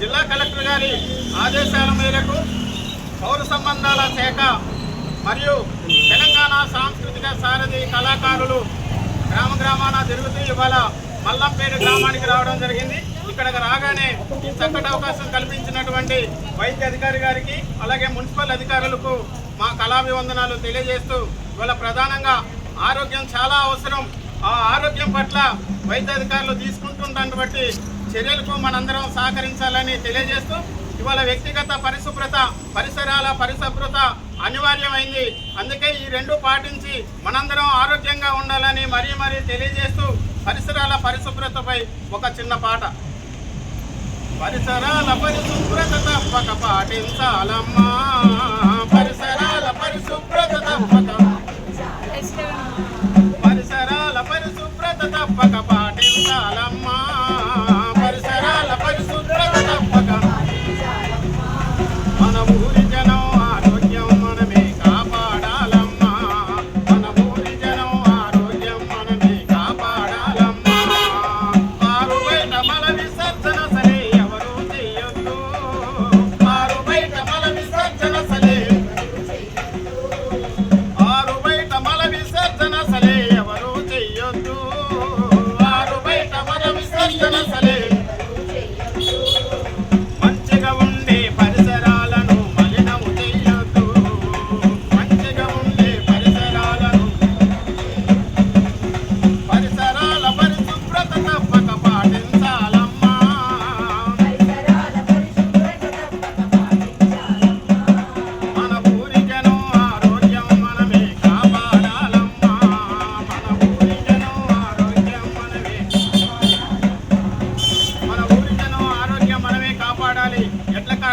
జిల్లా కలెక్టర్ గారి ఆదేశాల మేరకు పౌర సంబంధాల శాఖ మరియు తెలంగాణ సాంస్కృతిక సారథి కళాకారులు గ్రామ గ్రామాన తిరుగుతూ ఇవాళ మల్లంపేట గ్రామానికి రావడం జరిగింది. ఇక్కడికి రాగానే ఈ చక్కటి అవకాశం కల్పించినటువంటి వైద్య అధికారి గారికి అలాగే మున్సిపల్ అధికారులకు మా కళాభివందనాలు తెలియజేస్తూ ఇవాళ ప్రధానంగా ఆరోగ్యం చాలా అవసరం. ఆ ఆరోగ్యం పట్ల వైద్య అధికారులు తీసుకుంటున్నటువంటి చర్యలకు మనందరం సహకరించాలని తెలియజేస్తూ ఇవాళ వ్యక్తిగత పరిశుభ్రత పరిసరాల పరిశుభ్రత అనివార్యమైంది. అందుకే ఈ రెండు పాటించి మనందరం ఆరోగ్యంగా ఉండాలని మరీ మరీ తెలియజేస్తూ పరిసరాల పరిశుభ్రతపై ఒక చిన్న పాట. పరిసరాల పరిశుభ్రత తప్పక పాటించాలమ్మా. పరిసరాల పరిశుభ్రత తప్పక పరిసరాల పరిశుభ్రత తప్పక పాటించాలమ్మా. మన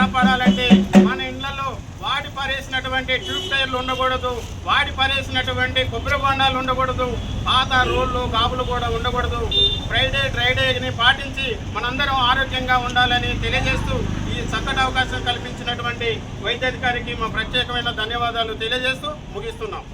కాపాడాలంటే మన ఇళ్ళలో వాడి పరేసినటువంటి ట్యూబ్ టైర్లు ఉండకూడదు వాడి పరేసినటువంటి కొబ్బరి బొండాలు ఉండకూడదు పాత రోళ్ళు గాబులు కూడా ఉండకూడదు. ఫ్రైడే డ్రైడేని పాటించి మనందరం ఆరోగ్యంగా ఉండాలని తెలియజేస్తూ ఈ చక్కటి అవకాశం కల్పించినటువంటి వైద్యాధికారికి మా ప్రత్యేకమైన ధన్యవాదాలు తెలియజేస్తూ ముగిస్తున్నాం.